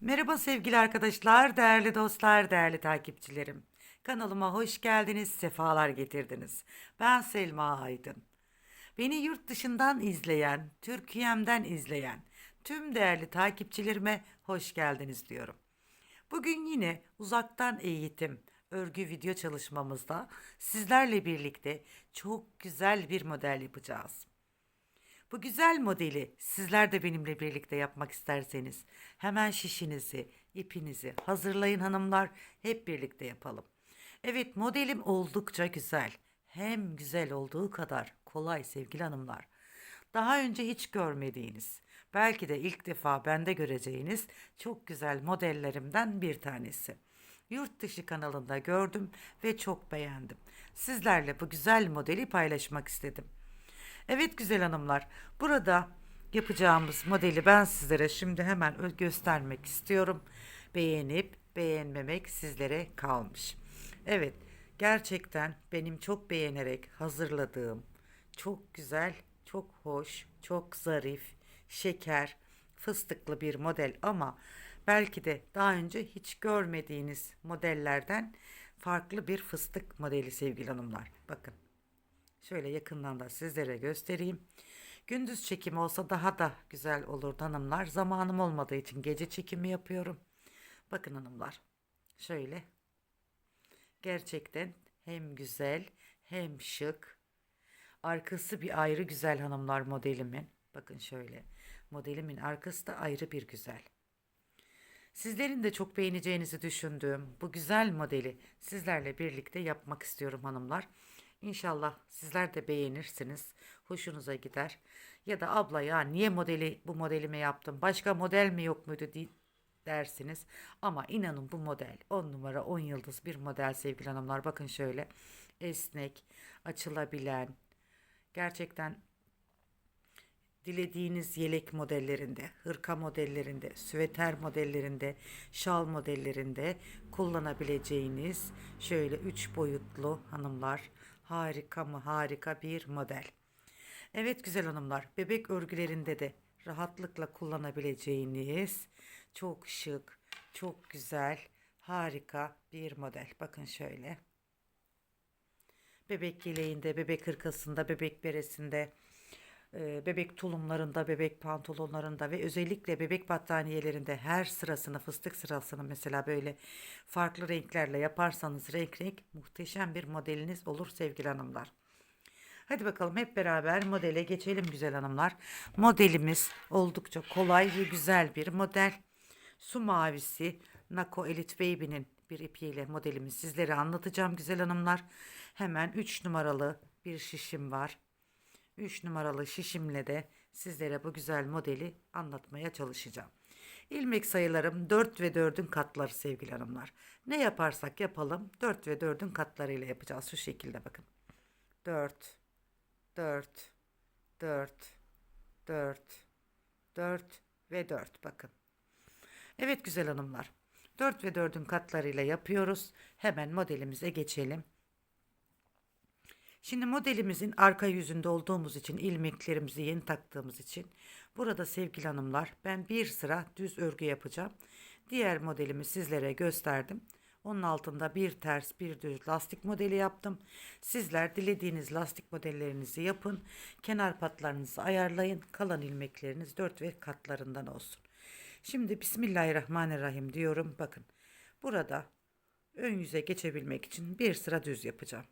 Merhaba sevgili arkadaşlar, değerli dostlar, değerli takipçilerim. Kanalıma hoş geldiniz, sefalar getirdiniz. Ben Selma Aydın. Beni yurt dışından izleyen, Türkiye'mden izleyen tüm değerli takipçilerime hoş geldiniz diyorum. Bugün yine uzaktan eğitim, örgü video çalışmamızda sizlerle birlikte çok güzel bir model yapacağız. Bu güzel modeli sizler de benimle birlikte yapmak isterseniz hemen şişinizi, ipinizi hazırlayın hanımlar. Hep birlikte yapalım. Evet modelim oldukça güzel. Hem güzel olduğu kadar kolay sevgili hanımlar. Daha önce hiç görmediğiniz, belki de ilk defa bende göreceğiniz çok güzel modellerimden bir tanesi. Yurt dışı kanalında gördüm ve çok beğendim. Sizlerle bu güzel modeli paylaşmak istedim. Evet güzel hanımlar, burada yapacağımız modeli ben sizlere şimdi hemen göstermek istiyorum. Beğenip beğenmemek sizlere kalmış. Evet, gerçekten benim çok beğenerek hazırladığım çok güzel, çok hoş, çok zarif, şeker, fıstıklı bir model ama belki de daha önce hiç görmediğiniz modellerden farklı bir fıstık modeli sevgili hanımlar. Bakın. Şöyle yakından da sizlere göstereyim. Gündüz çekimi olsa daha da güzel olurdu hanımlar. Zamanım olmadığı için gece çekimi yapıyorum. Bakın hanımlar. Şöyle. Gerçekten hem güzel hem şık. Arkası bir ayrı güzel hanımlar modelimin. Bakın şöyle. Modelimin arkası da ayrı bir güzel. Sizlerin de çok beğeneceğinizi düşündüğüm bu güzel modeli sizlerle birlikte yapmak istiyorum hanımlar. İnşallah sizler de beğenirsiniz. Hoşunuza gider. Ya da abla ya niye modeli bu modelime yaptım? Başka model mi yok muydu di- dersiniz. Ama inanın bu model 10 numara 10 yıldız bir model sevgili hanımlar. Bakın şöyle esnek, açılabilen, gerçekten dilediğiniz yelek modellerinde, hırka modellerinde, süveter modellerinde, şal modellerinde kullanabileceğiniz şöyle üç boyutlu hanımlar harika mı harika bir model. Evet güzel hanımlar, bebek örgülerinde de rahatlıkla kullanabileceğiniz çok şık, çok güzel, harika bir model. Bakın şöyle. Bebek yeleğinde, bebek hırkasında, bebek beresinde, bebek tulumlarında, bebek pantolonlarında ve özellikle bebek battaniyelerinde her sırasını, fıstık sırasını mesela böyle farklı renklerle yaparsanız renk renk muhteşem bir modeliniz olur sevgili hanımlar. Hadi bakalım hep beraber modele geçelim güzel hanımlar. Modelimiz oldukça kolay ve güzel bir model. Su mavisi Nako Elite Baby'nin bir ipiyle modelimi sizlere anlatacağım güzel hanımlar. Hemen 3 numaralı bir şişim var. 3 numaralı şişimle de sizlere bu güzel modeli anlatmaya çalışacağım. İlmek sayılarım 4 ve 4'ün katları sevgili hanımlar. Ne yaparsak yapalım 4 ve 4'ün katlarıyla yapacağız. Şu şekilde bakın. 4, 4, 4, 4, 4 ve 4 bakın. Evet güzel hanımlar. 4 ve 4'ün katlarıyla yapıyoruz. Hemen modelimize geçelim. Şimdi modelimizin arka yüzünde olduğumuz için ilmeklerimizi yeni taktığımız için burada sevgili hanımlar ben bir sıra düz örgü yapacağım. Diğer modelimi sizlere gösterdim. Onun altında bir ters bir düz lastik modeli yaptım. Sizler dilediğiniz lastik modellerinizi yapın. Kenar patlarınızı ayarlayın. Kalan ilmekleriniz 4 ve katlarından olsun. Şimdi Bismillahirrahmanirrahim diyorum. Bakın burada ön yüze geçebilmek için bir sıra düz yapacağım.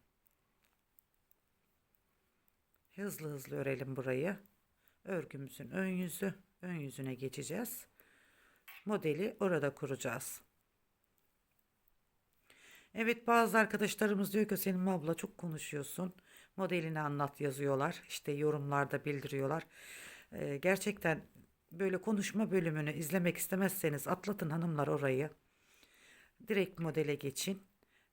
Hızlı hızlı örelim burayı. Örgümüzün ön yüzü, ön yüzüne geçeceğiz. Modeli orada kuracağız. Evet bazı arkadaşlarımız diyor ki senin abla çok konuşuyorsun. Modelini anlat yazıyorlar. İşte yorumlarda bildiriyorlar. Ee, gerçekten böyle konuşma bölümünü izlemek istemezseniz atlatın hanımlar orayı. Direkt modele geçin.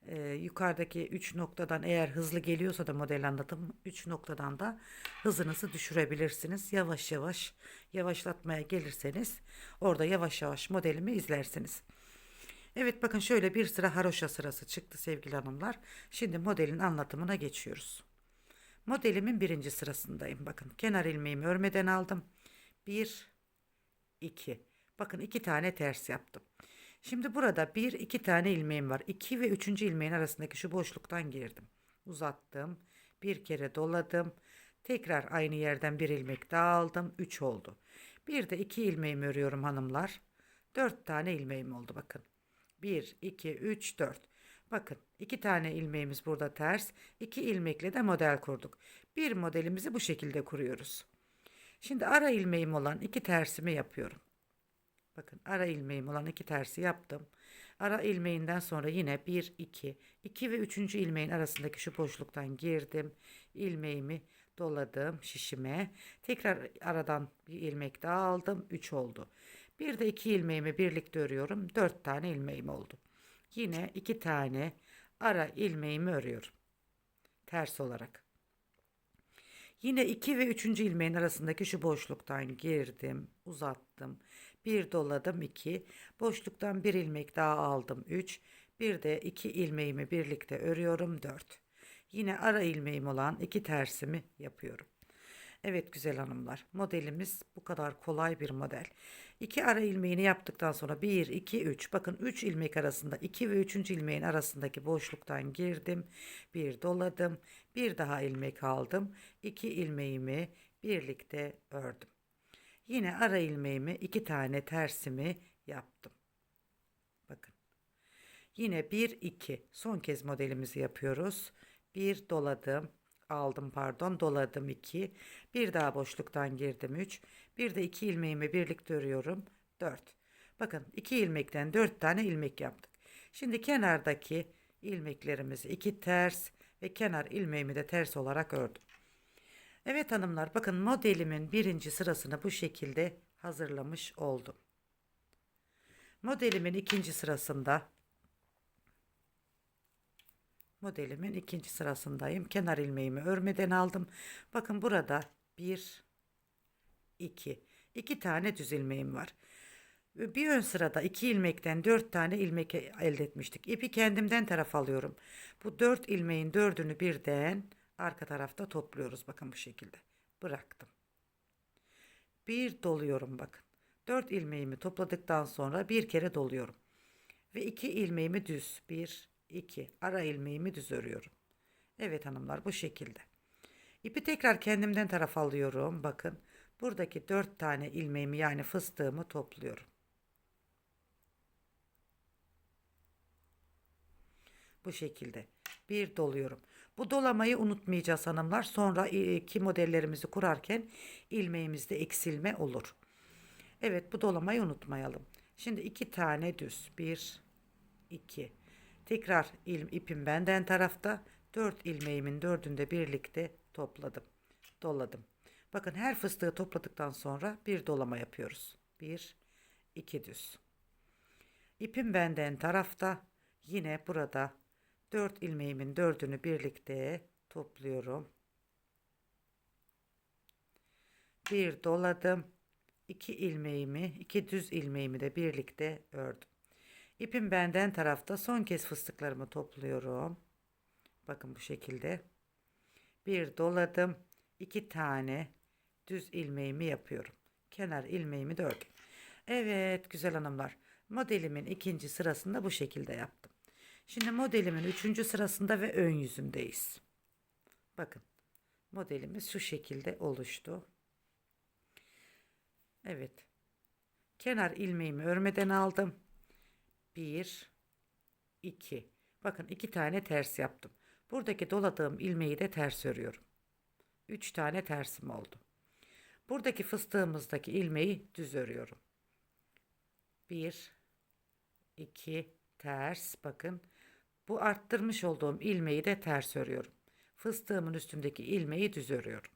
Ee, yukarıdaki 3 noktadan eğer hızlı geliyorsa da model anlatım 3 noktadan da hızınızı düşürebilirsiniz. Yavaş yavaş yavaşlatmaya gelirseniz orada yavaş yavaş modelimi izlersiniz. Evet bakın şöyle bir sıra haroşa sırası çıktı sevgili hanımlar. Şimdi modelin anlatımına geçiyoruz. Modelimin birinci sırasındayım. Bakın kenar ilmeğimi örmeden aldım. 1 2 Bakın iki tane ters yaptım. Şimdi burada bir iki tane ilmeğim var. 2 ve üçüncü ilmeğin arasındaki şu boşluktan girdim. Uzattım. Bir kere doladım. Tekrar aynı yerden bir ilmek daha aldım. 3 oldu. Bir de iki ilmeğimi örüyorum hanımlar. 4 tane ilmeğim oldu bakın. 1, 2, 3, 4. Bakın iki tane ilmeğimiz burada ters. iki ilmekle de model kurduk. Bir modelimizi bu şekilde kuruyoruz. Şimdi ara ilmeğim olan iki tersimi yapıyorum. Bakın ara ilmeğim olan iki tersi yaptım. Ara ilmeğinden sonra yine 1, 2, 2 ve 3. ilmeğin arasındaki şu boşluktan girdim. ilmeğimi doladım şişime. Tekrar aradan bir ilmek daha aldım. 3 oldu. Bir de iki ilmeğimi birlikte örüyorum. 4 tane ilmeğim oldu. Yine iki tane ara ilmeğimi örüyorum. Ters olarak. Yine 2 ve 3. ilmeğin arasındaki şu boşluktan girdim, uzattım. Bir doladım 2. Boşluktan bir ilmek daha aldım 3. Bir de 2 ilmeğimi birlikte örüyorum 4. Yine ara ilmeğim olan iki tersimi yapıyorum. Evet güzel hanımlar modelimiz bu kadar kolay bir model. İki ara ilmeğini yaptıktan sonra 1, 2, 3 bakın 3 ilmek arasında 2 ve 3. ilmeğin arasındaki boşluktan girdim. Bir doladım. Bir daha ilmek aldım. 2 ilmeğimi birlikte ördüm. Yine ara ilmeğimi iki tane tersimi yaptım. Bakın. Yine 1 2 son kez modelimizi yapıyoruz. 1 doladım. Aldım pardon. Doladım 2 bir daha boşluktan girdim 3 bir de 2 ilmeğimi birlikte örüyorum 4 bakın 2 ilmekten 4 tane ilmek yaptık. Şimdi kenardaki ilmeklerimizi 2 ters ve kenar ilmeğimi de ters olarak ördüm Evet hanımlar bakın modelimin birinci sırasını bu şekilde hazırlamış oldum modelimin ikinci sırasında modelimin ikinci sırasındayım. Kenar ilmeğimi örmeden aldım. Bakın burada bir, iki, iki tane düz ilmeğim var. Bir ön sırada iki ilmekten dört tane ilmek elde etmiştik. İpi kendimden taraf alıyorum. Bu dört ilmeğin dördünü birden arka tarafta topluyoruz. Bakın bu şekilde. Bıraktım. Bir doluyorum bakın. Dört ilmeğimi topladıktan sonra bir kere doluyorum. Ve iki ilmeğimi düz. Bir, 2 ara ilmeğimi düz örüyorum. Evet hanımlar bu şekilde. İpi tekrar kendimden taraf alıyorum. Bakın buradaki 4 tane ilmeğimi yani fıstığımı topluyorum. Bu şekilde bir doluyorum. Bu dolamayı unutmayacağız hanımlar. Sonra iki modellerimizi kurarken ilmeğimizde eksilme olur. Evet bu dolamayı unutmayalım. Şimdi iki tane düz. Bir, iki. Tekrar ilm ipim benden tarafta. 4 ilmeğimin dördünde birlikte topladım. Doladım. Bakın her fıstığı topladıktan sonra bir dolama yapıyoruz. 1 2 düz. İpim benden tarafta. Yine burada 4 ilmeğimin dördünü birlikte topluyorum. Bir doladım. 2 ilmeğimi, 2 düz ilmeğimi de birlikte ördüm. İpim benden tarafta son kez fıstıklarımı topluyorum. Bakın bu şekilde. Bir doladım. iki tane düz ilmeğimi yapıyorum. Kenar ilmeğimi de ördüm. Evet güzel hanımlar. Modelimin ikinci sırasında bu şekilde yaptım. Şimdi modelimin üçüncü sırasında ve ön yüzündeyiz. Bakın modelimiz şu şekilde oluştu. Evet. Kenar ilmeğimi örmeden aldım. 1 2 bakın iki tane ters yaptım buradaki doladığım ilmeği de ters örüyorum 3 tane tersim oldu buradaki fıstığımızdaki ilmeği düz örüyorum 1 2 ters bakın bu arttırmış olduğum ilmeği de ters örüyorum fıstığımın üstündeki ilmeği düz örüyorum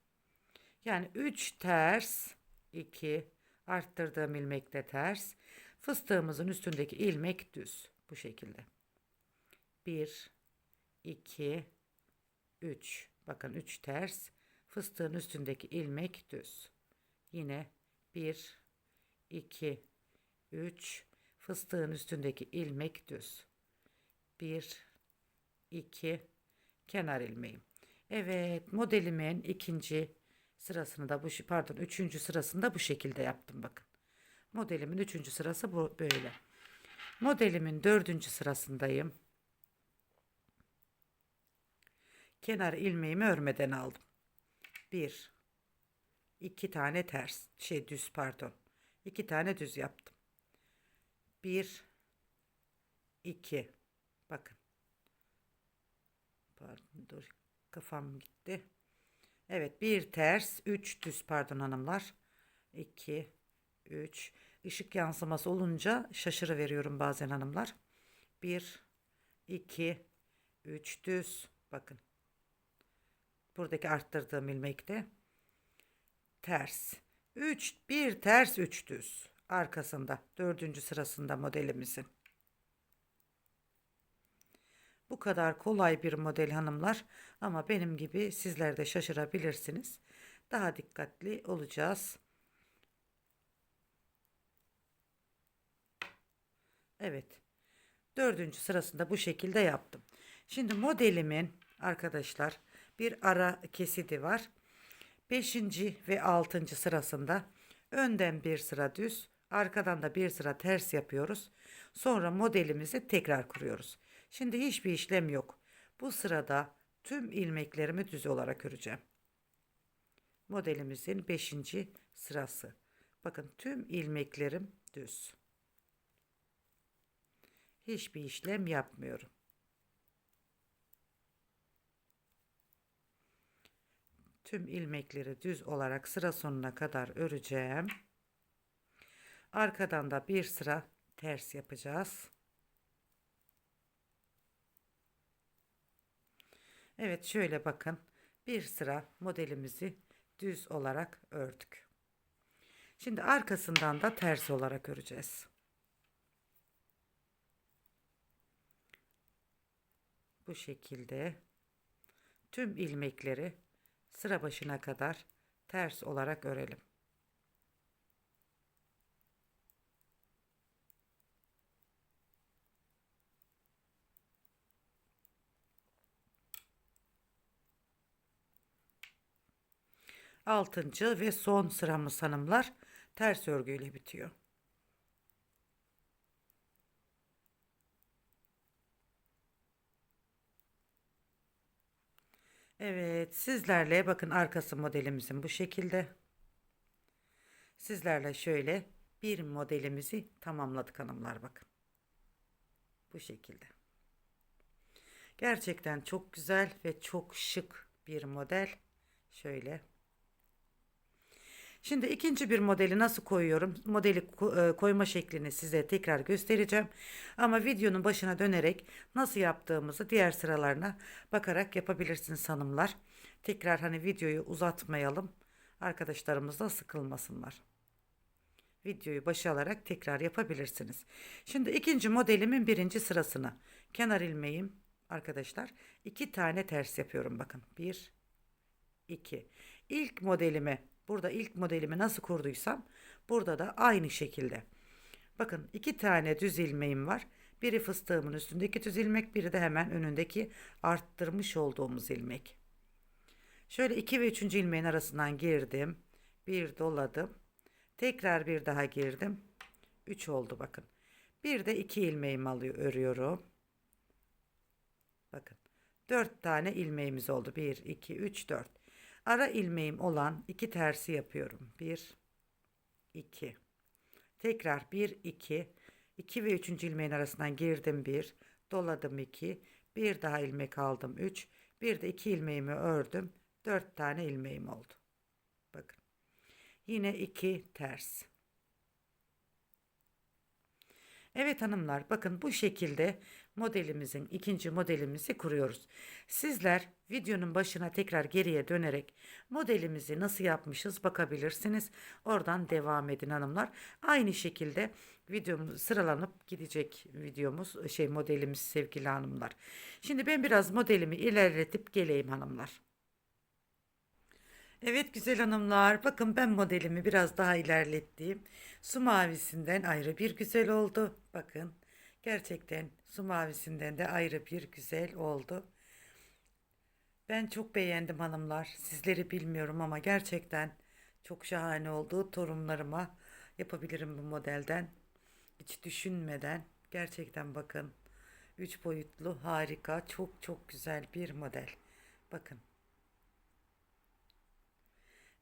yani 3 ters 2 arttırdığım ilmek de ters Fıstığımızın üstündeki ilmek düz. Bu şekilde. 1, 2, 3. Bakın 3 ters. Fıstığın üstündeki ilmek düz. Yine 1, 2, 3. Fıstığın üstündeki ilmek düz. 1, 2, kenar ilmeğim. Evet modelimin ikinci sırasını da bu pardon üçüncü sırasında bu şekilde yaptım bakın. Modelimin üçüncü sırası bu böyle. Modelimin dördüncü sırasındayım. Kenar ilmeğimi örmeden aldım. Bir, iki tane ters, şey düz pardon. İki tane düz yaptım. Bir, iki. Bakın. Pardon dur kafam gitti. Evet bir ters, üç düz pardon hanımlar. İki, üç. Işık yansıması olunca şaşırı veriyorum bazen hanımlar. Bir, iki, üç düz. Bakın. Buradaki arttırdığım ilmekte ters. 3 bir ters 3 düz. Arkasında dördüncü sırasında modelimizin. Bu kadar kolay bir model hanımlar ama benim gibi sizler de şaşırabilirsiniz. Daha dikkatli olacağız. Evet. Dördüncü sırasında bu şekilde yaptım. Şimdi modelimin arkadaşlar bir ara kesidi var. Beşinci ve altıncı sırasında önden bir sıra düz, arkadan da bir sıra ters yapıyoruz. Sonra modelimizi tekrar kuruyoruz. Şimdi hiçbir işlem yok. Bu sırada tüm ilmeklerimi düz olarak öreceğim. Modelimizin beşinci sırası. Bakın tüm ilmeklerim düz. Hiçbir işlem yapmıyorum. Tüm ilmekleri düz olarak sıra sonuna kadar öreceğim. Arkadan da bir sıra ters yapacağız. Evet şöyle bakın. Bir sıra modelimizi düz olarak ördük. Şimdi arkasından da ters olarak öreceğiz. Bu şekilde tüm ilmekleri sıra başına kadar ters olarak örelim. Altıncı ve son sıramız hanımlar ters örgüyle bitiyor. Evet, sizlerle bakın arkası modelimizin bu şekilde. Sizlerle şöyle bir modelimizi tamamladık hanımlar bakın. Bu şekilde. Gerçekten çok güzel ve çok şık bir model. Şöyle. Şimdi ikinci bir modeli nasıl koyuyorum? Modeli e, koyma şeklini size tekrar göstereceğim. Ama videonun başına dönerek nasıl yaptığımızı diğer sıralarına bakarak yapabilirsiniz hanımlar. Tekrar hani videoyu uzatmayalım. Arkadaşlarımız da sıkılmasınlar. Videoyu başa alarak tekrar yapabilirsiniz. Şimdi ikinci modelimin birinci sırasını kenar ilmeğim arkadaşlar iki tane ters yapıyorum bakın. Bir, iki. İlk modelimi Burada ilk modelimi nasıl kurduysam burada da aynı şekilde. Bakın iki tane düz ilmeğim var. Biri fıstığımın üstündeki düz ilmek, biri de hemen önündeki arttırmış olduğumuz ilmek. Şöyle iki ve üçüncü ilmeğin arasından girdim. Bir doladım. Tekrar bir daha girdim. Üç oldu bakın. Bir de iki ilmeğimi alıyor, örüyorum. Bakın. Dört tane ilmeğimiz oldu. Bir, iki, üç, dört. Ara ilmeğim olan iki tersi yapıyorum. 1 2 Tekrar 1 2 2 ve 3. ilmeğin arasından girdim 1 doladım 2 bir daha ilmek aldım 3 bir de 2 ilmeğimi ördüm 4 tane ilmeğim oldu. Bakın. Yine 2 ters. Evet hanımlar bakın bu şekilde modelimizin ikinci modelimizi kuruyoruz. Sizler videonun başına tekrar geriye dönerek modelimizi nasıl yapmışız bakabilirsiniz. Oradan devam edin hanımlar. Aynı şekilde videomuz sıralanıp gidecek videomuz şey modelimiz sevgili hanımlar. Şimdi ben biraz modelimi ilerletip geleyim hanımlar. Evet güzel hanımlar bakın ben modelimi biraz daha ilerlettim. Su mavisinden ayrı bir güzel oldu. Bakın gerçekten su mavisinden de ayrı bir güzel oldu. Ben çok beğendim hanımlar. Sizleri bilmiyorum ama gerçekten çok şahane oldu. Torunlarıma yapabilirim bu modelden. Hiç düşünmeden gerçekten bakın. Üç boyutlu harika çok çok güzel bir model. Bakın.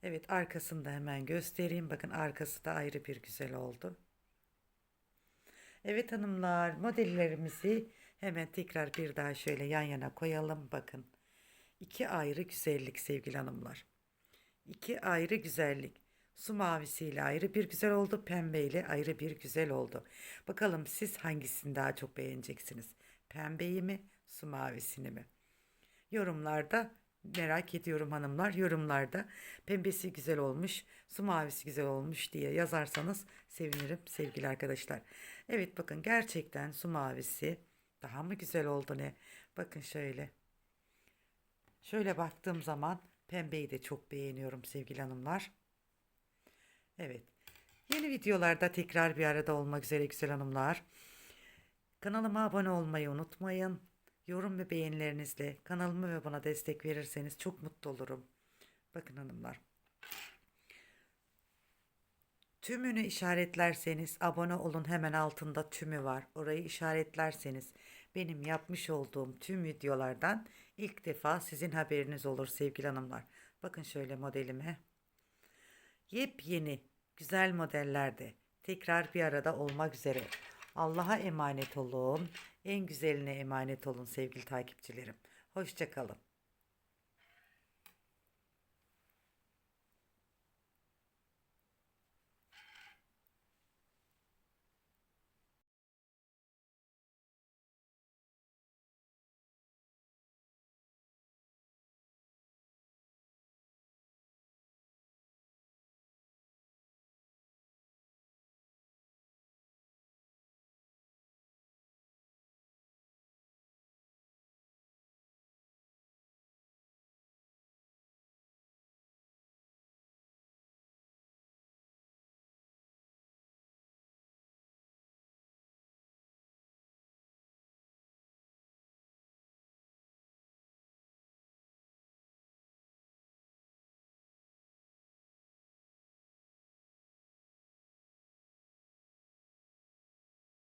Evet arkasını da hemen göstereyim. Bakın arkası da ayrı bir güzel oldu. Evet hanımlar modellerimizi hemen tekrar bir daha şöyle yan yana koyalım. Bakın. İki ayrı güzellik sevgili hanımlar. İki ayrı güzellik. Su mavisiyle ayrı bir güzel oldu. Pembeyle ayrı bir güzel oldu. Bakalım siz hangisini daha çok beğeneceksiniz? Pembeyi mi, su mavisini mi? Yorumlarda merak ediyorum hanımlar. Yorumlarda pembesi güzel olmuş, su mavisi güzel olmuş diye yazarsanız sevinirim sevgili arkadaşlar. Evet bakın gerçekten su mavisi daha mı güzel oldu ne? Bakın şöyle. Şöyle baktığım zaman pembeyi de çok beğeniyorum sevgili hanımlar. Evet. Yeni videolarda tekrar bir arada olmak üzere güzel hanımlar. Kanalıma abone olmayı unutmayın. Yorum ve beğenilerinizle kanalıma ve bana destek verirseniz çok mutlu olurum. Bakın hanımlar. Tümünü işaretlerseniz abone olun hemen altında tümü var. Orayı işaretlerseniz benim yapmış olduğum tüm videolardan ilk defa sizin haberiniz olur sevgili hanımlar. Bakın şöyle modelime. Yepyeni güzel modellerde tekrar bir arada olmak üzere. Allah'a emanet olun. En güzeline emanet olun sevgili takipçilerim. Hoşçakalın.